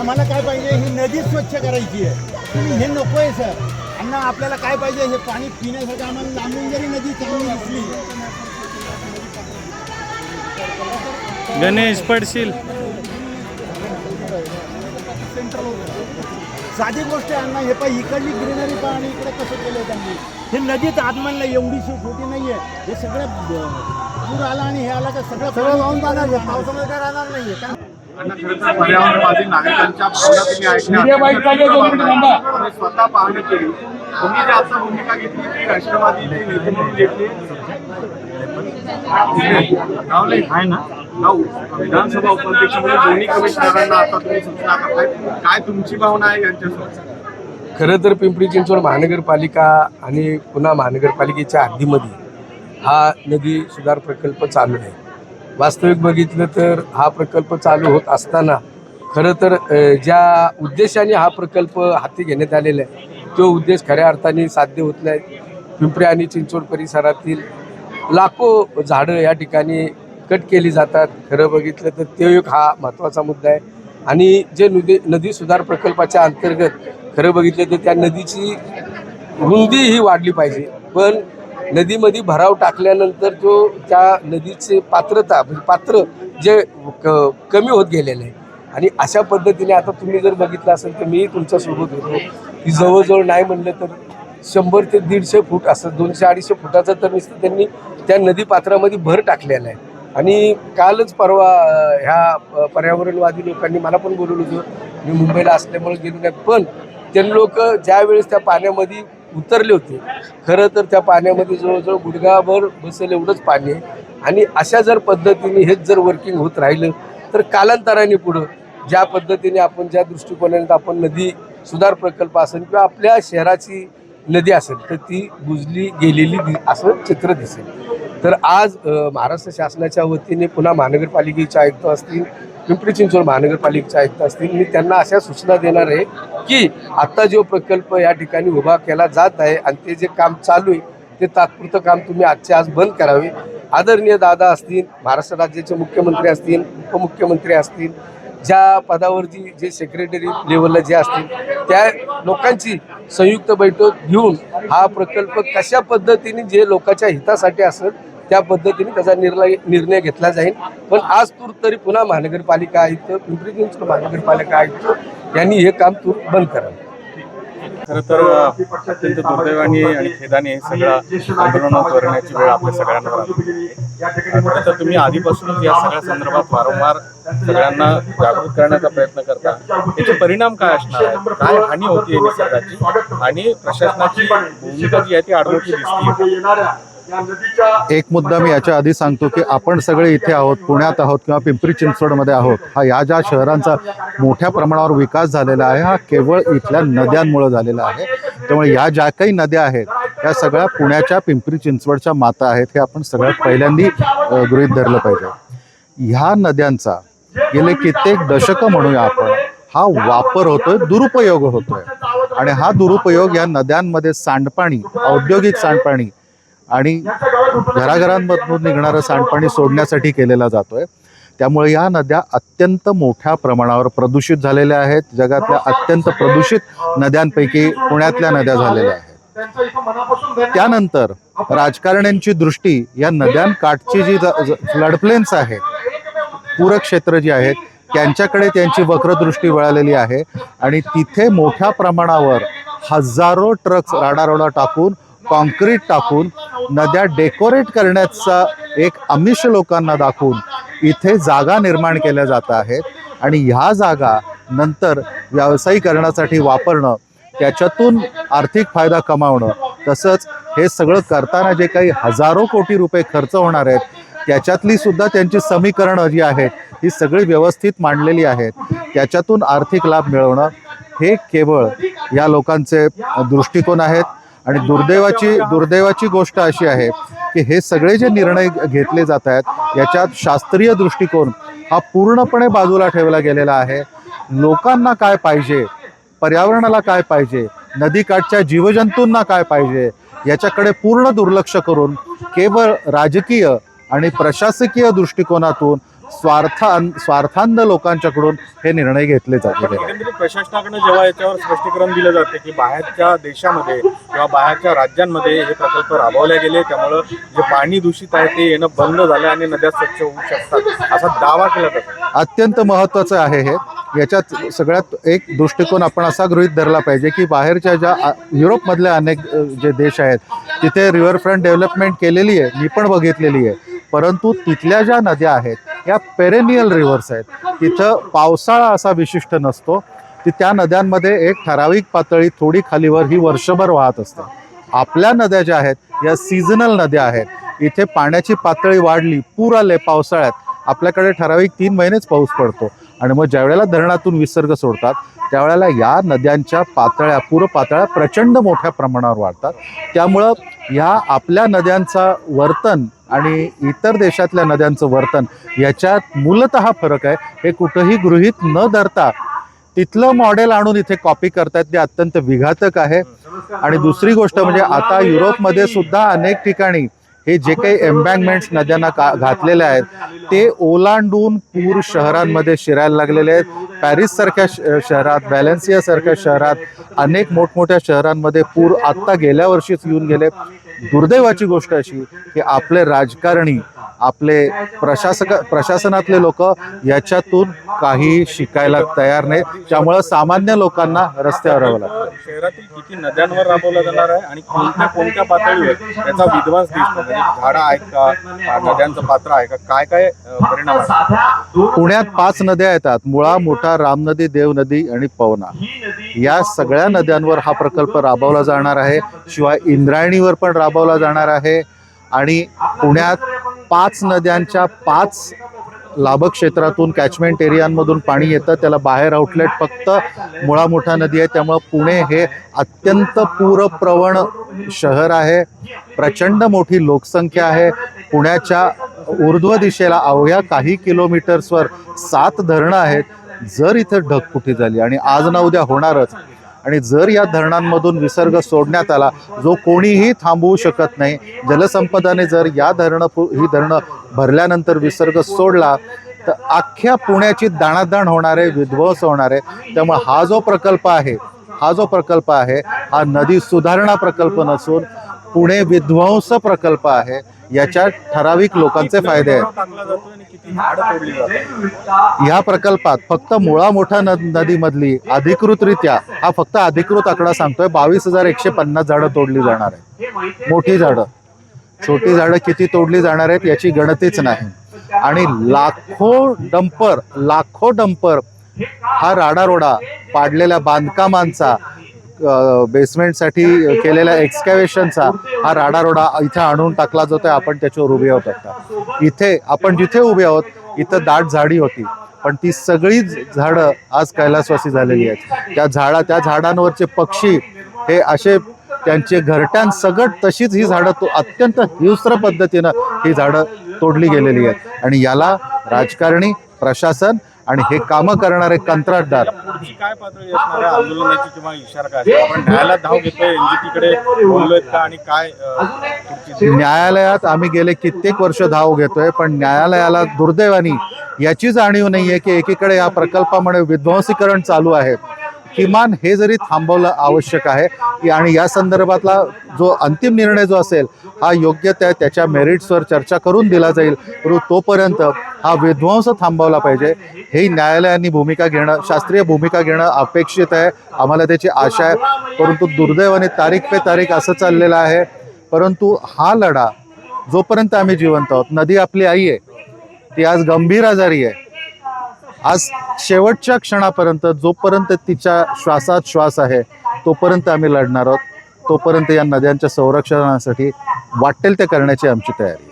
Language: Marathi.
आम्हाला काय पाहिजे? ही नदी स्वच्छ करायची आहे. तुम्ही हे नको आहे सर. अण्णा आपल्याला काय पाहिजे? हे पाणी पिण्यासाठी आम्हाला लांबून जरी नदी चांगली दिसली. गणेश पडशील. साधी गोष्ट आहे अण्णा. हे पाय इकडली ग्रीनरी पहा आणि इकडे कसं केलं त्यांनी. हे नदीत आतमधलं एवढीशी छोटी नाहीये. हे सगळं पूर आला आणि हे आला का सगळं सगळं वाहून जाणार पावसामध्ये काय राहणार नाहीये. तर पर्यावरणवादी नागरिकांच्या भावना तुम्ही ऐकल्या. स्वतः पाहणी केली. तुम्ही जी आता भूमिका घेतली ती राष्ट्रवादीची नेते म्हणून घेतली. रावले आहे ना? विधानसभा उपाध्यक्ष म्हणून दोन्ही कमिशनरांना आता तुम्ही सूचना करताय. काय तुमची भावना आहे यांच्यासोबत? खरं तर पिंपरी चिंचवड महानगरपालिका आणि पुन्हा महानगरपालिकेच्या हद्दीमध्ये हा नदी सुधार प्रकल्प चालू आहे. वास्तविक बघितलं तर हा प्रकल्प चालू होत असताना खरं तर ज्या उद्देशाने हा प्रकल्प हाती घेण्यात आलेला आहे तो उद्देश खऱ्या अर्थाने साध्य होत नाही. पिंपरी आणि चिंचवड परिसरातील लाखो झाडं या ठिकाणी कट केली जातात. खरं बघितलं तर तो एक हा महत्त्वाचा मुद्दा आहे. आणि जे नदी नदी सुधार प्रकल्पाच्या अंतर्गत खरं बघितलं तर त्या नदीची रुंदी ही वाढली पाहिजे. पण नदीमध्ये भराव टाकल्यानंतर जो त्या नदीचे पात्रता म्हणजे पात्र जे क कमी होत गेलेलं आहे. आणि अशा पद्धतीने आता तुम्ही जर बघितलं असेल तर मी तुमच्यासोबत होतो. की जवळजवळ नाही म्हणलं तर शंभर ते दीडशे फूट असं दोनशे अडीचशे फुटाचं तर नुसतं त्यांनी त्या नदी पात्रामध्ये भर टाकलेला आहे. आणि कालच परवा ह्या पर्यावरणवादी लोकांनी मला पण बोलवलं होतं. मी मुंबईला असल्यामुळे गेलो नाही. पण ते लोक ज्यावेळेस त्या पाण्यामध्ये उतरले होते. खरं तर त्या पाण्यामध्ये जवळजवळ गुडघाभर बसेल एवढंच पाणी आहे. आणि अशा जर पद्धतीने हेच जर वर्किंग होत राहिलं तर कालांतराने पुढं ज्या पद्धतीने आपण ज्या दृष्टिकोनाने आपण नदी सुधार प्रकल्प असेल किंवा आपल्या शहराची नदी असेल तर ती बुजली गेलेली दि असं चित्र दिसेल. तर आज महाराष्ट्र शासनाच्या वतीने पुन्हा महानगरपालिकेचे आयुक्त असतील पिंपरी चिंचवड महानगरपालिकेचे आयुक्त असतील मी त्यांना अशा सूचना देणार आहे की आत्ता जो प्रकल्प या ठिकाणी उभा केला जात आहे आणि ते जे काम चालू आहे ते तात्पुरतं काम तुम्ही आजचे आज बंद करावे. आदरणीय दादा असतील महाराष्ट्र राज्याचे मुख्यमंत्री असतील उपमुख्यमंत्री असतील ज्या पदावरती जे सेक्रेटरी लेवलला जे असतील त्या लोकांची संयुक्त बैठक घेऊन हा प्रकल्प कशा पद्धतीने जे लोकांच्या हितासाठी असेल त्या पद्धतीने त्याचा निर्णय निर्णय घेतला जाईल. पण आज तूर तरी पुन्हा महानगरपालिका आयुक्त पिंपरी चिंचवड महानगरपालिका आयुक्त यांनी हे काम तू बंद करावं खरं तर अत्यंत दुर्दैवाने आणि खेदाने हे सगळं आंदोलनात करण्याची वेळ आपल्या सगळ्यांवर खरं तर तुम्ही आधीपासूनच या सगळ्या संदर्भात वारंवार सगळ्यांना जागृत करण्याचा प्रयत्न करता. याचे परिणाम काय असणार आहे काय हानी होती निसर्गाची? आणि प्रशासनाची भूमिका जी आहे ती आडवटी दिसते एक मुद्दा मी याच्या आधी सांगतो की आपण सगळे इथे आहोत पुण्यात आहोत किंवा पिंपरी चिंचवडमध्ये आहोत हा या ज्या शहरांचा मोठ्या प्रमाणावर विकास झालेला आहे हा केवळ इथल्या नद्यांमुळे झालेला आहे. त्यामुळे या ज्या काही नद्या आहेत या सगळ्या पुण्याच्या पिंपरी चिंचवडच्या माता आहेत हे आपण सगळ्यात पहिल्यांदी गृहीत धरलं पाहिजे. ह्या नद्यांचा गेले कित्येक दशकं म्हणूया आपण हा वापर होतोय दुरुपयोग होतोय. आणि हा दुरुपयोग या नद्यांमध्ये सांडपाणी औद्योगिक सांडपाणी आणि घराघरांमधून निघणारं सांडपाणी सोडण्यासाठी केलेला जातोय. त्यामुळे या नद्या अत्यंत मोठ्या प्रमाणावर प्रदूषित झालेल्या आहेत. जगातल्या अत्यंत प्रदूषित नद्यांपैकी पुण्यातल्या नद्या झालेल्या आहेत. त्यानंतर राजकारण्यांची दृष्टी या नद्यांकाठची जी फ्लड प्लेन्स आहेत पूरक क्षेत्र जी आहेत त्यांच्याकडे त्यांची वक्रदृष्टी वळालेली आहे. आणि तिथे मोठ्या प्रमाणावर हजारो ट्रक्स राडारोडा टाकून कॉन्क्रीट टाकून नद्या डेकोरेट करण्याचा एक आमिष लोकांना दाखवून इथे जागा निर्माण केल्या जात आहेत. आणि ह्या जागा नंतर व्यावसायीकरणासाठी वापरणं त्याच्यातून आर्थिक फायदा कमावणं तसंच हे सगळं करताना जे काही हजारो कोटी रुपये खर्च होणार आहेत त्याच्यातली सुद्धा त्यांची समीकरणं जी आहेत ही सगळी व्यवस्थित मांडलेली आहेत. त्याच्यातून आर्थिक लाभ मिळवणं हे केवळ या लोकांचे दृष्टिकोन आहेत. आणि दुर्दैवाची दुर्दैवाची गोष्ट अशी आहे की हे सगळे जे निर्णय घेतले जात आहेत याच्यात शास्त्रीय दृष्टिकोन हा पूर्णपणे बाजूला ठेवला गेलेला आहे. लोकांना काय पाहिजे? पर्यावरणाला काय पाहिजे? नदीकाठच्या जीवजंतूंना काय पाहिजे? याच्याकडे पूर्ण दुर्लक्ष करून केवळ राजकीय आणि प्रशासकीय दृष्टिकोनातून स्वार्थ स्वार्थांध लोकांच्याकडून हे निर्णय घेतले जाते प्रशासनाकडनं जेव्हा याच्यावर स्पष्टीकरण दिलं जाते की बाहेरच्या देशामध्ये किंवा बाहेरच्या राज्यांमध्ये हे प्रकल्प राबवले गेले त्यामुळं जे पाणी दूषित आहे ते येणं बंद झालं आणि नद्या स्वच्छ होऊ शकतात असा दावा केला जातो. अत्यंत महत्त्वाचं आहे हे. याच्यात सगळ्यात एक दृष्टिकोन आपण असा गृहीत धरला पाहिजे की बाहेरच्या ज्या आ- युरोपमधले अनेक जे देश आहेत तिथे रिव्हरफ्रंट डेव्हलपमेंट केलेली आहे मी पण बघितलेली आहे. परंतु तिथल्या ज्या नद्या आहेत या पेरेनियल रिव्हर्स आहेत. तिथं पावसाळा असा विशिष्ट नसतो ती त्या नद्यांमध्ये एक ठराविक पातळी थोडी खालीवर ही वर्षभर वाहत असते. आपल्या नद्या ज्या आहेत या सीझनल नद्या आहेत. इथे पाण्याची पातळी वाढली पूर आले पावसाळ्यात. आपल्याकडे ठराविक तीन महिनेच पाऊस पडतो. आणि मग ज्यावेळेला धरणातून विसर्ग सोडतात त्यावेळेला या नद्यांच्या पातळ्या पूर पातळ्या प्रचंड मोठ्या प्रमाणावर वाढतात. त्यामुळं ह्या आपल्या नद्यांचा वर्तन आणि इतर देशातल्या नद्यांचं वर्तन याच्यात मूलतः फरक आहे. हे कुठंही गृहीत न धरता तिथलं मॉडेल आणून इथे कॉपी करतायत ते अत्यंत विघातक आहे. आणि दुसरी गोष्ट म्हणजे आता युरोपमध्ये सुद्धा अनेक ठिकाणी हे जे काही एम्बँकमेंट्स नद्यांना का घातलेले आहेत ते ओलांडून पूर शहरांमध्ये शिरायला लागलेले आहेत. पॅरिस सारख्या शहरात व्हॅलेन्सिया सारख्या शहरात अनेक मोठमोठ्या शहरांमध्ये पूर आत्ता गेल्या वर्षीच येऊन गेले. दुर्दैवाची गोष्ट अशी की आपले राजकारणी आपले प्रशासक प्रशासनातले लोक याच्यातून काही शिकायला तयार नाहीत त्यामुळं सामान्य लोकांना रस्त्यावर यावं लागतं शहरातील किती नद्यांवर राबवला जाणार आहे आणि कोणत्या कोणत्या पातळीवर याचा विध्वंस दिसतो म्हणजे झाडं आहेत का? नद्यांचं पात्र आहे का? काय काय परिणाम पुण्यात पाच नद्या येतात. मुळा मोठा रामनदी देवनदी आणि पवना. या सगळ्या नद्यांवर हा प्रकल्प राबवला जाणार आहे. शिवाय इंद्रायणीवर पण राबवला जाणार आहे. आणि पुण्यात पाच नद्यांच्या पाच लाभक क्षेत्रातून कॅचमेंट एरियांमधून पाणी येतं त्याला बाहेर आउटलेट फक्त मुळा मोठा नदी आहे. त्यामुळं पुणे हे अत्यंत पूरप्रवण शहर आहे. प्रचंड मोठी लोकसंख्या आहे. पुण्याच्या ऊर्ध्व दिशेला अवघ्या काही किलोमीटर्सवर सात धरणं आहेत. जर इथं ढगफुटी झाली आणि आज ना उद्या होणारच आणि जर या धरणांमधून विसर्ग सोडण्यात आला जो कोणीही थांबवू शकत नाही जलसंपदाने जर या धरणं ही धरणं भरल्यानंतर विसर्ग सोडला तर अख्ख्या पुण्याची दाणादाण होणारे विध्वंस होणारे त्यामुळे हा जो प्रकल्प आहे हा जो प्रकल्प आहे हा नदी सुधारणा प्रकल्प नसून पुणे विध्वंस प्रकल्प आहे. याच्यात ठराविक लोकांचे फायदे आहेत. या प्रकल्पात फक्त मुळा मोठा नद नदीमधली अधिकृतरित्या हा फक्त अधिकृत आकडा सांगतोय बावीस हजार एकशे पन्नास झाडं तोडली जाणार आहे मोठी झाडं. छोटी झाडं किती तोडली जाणार आहेत याची गणतीच नाही. आणि लाखो डंपर लाखो डंपर हा राडारोडा पाडलेल्या बांधकामांचा बेसमेंटसाठी केलेल्या एक्सकॅवेशनचा हा राडारोडा इथे आणून टाकला जातोय. आपण त्याच्यावर उभे आहोत आता. इथे आपण जिथे उभे आहोत इथं दाट झाडी होती. पण ती सगळी झाडं आज कैलासवासी झालेली आहेत. त्या झाडा त्या झाडांवरचे पक्षी हे असे त्यांचे घरट्यांसगट तशीच ही झाडं तो अत्यंत हिंस्र पद्धतीनं ही झाडं तोडली गेलेली आहेत. आणि याला राजकारणी प्रशासन आणि हे कामं करणारे कंत्राटदार. काय पातळी असणार आहे? आंदोलनाची किंवा इशारा काय? आपण न्यायालयात धाव घेतोय. एनजीटी कडे बोललोय का आणि काय न्यायालयात आम्ही गेले कित्येक वर्ष धाव घेतोय पण न्यायालयाला दुर्दैवानी याची जाणीव नाहीये की एकीकडे या प्रकल्पामुळे विध्वंसीकरण चालू आहे. किमान हे जरी थांबवलं आवश्यक आहे की आणि या संदर्भातला जो अंतिम निर्णय जो असेल हा योग्य त्या त्याच्या मेरिट्सवर चर्चा करून दिला जाईल. परंतु तोपर्यंत हा विध्वंस थांबवला पाहिजे. हे न्यायालयाने भूमिका घेणं शास्त्रीय भूमिका घेणं अपेक्षित आहे आम्हाला त्याची आशा आहे. परंतु दुर्दैवाने तारीख पे तारीख असं चाललेलं आहे. परंतु हा लढा जोपर्यंत आम्ही जिवंत आहोत नदी आपली आई आहे ती आज गंभीर आजारी आहे. आज शेवटच्या क्षणापर्यंत जोपर्यंत तिच्या श्वासात श्वास आहे तोपर्यंत आम्ही लढणार आहोत तोपर्यंत या नद्यांच्या संरक्षणासाठी वाटेल ते करण्याची आमची तयारी आहे.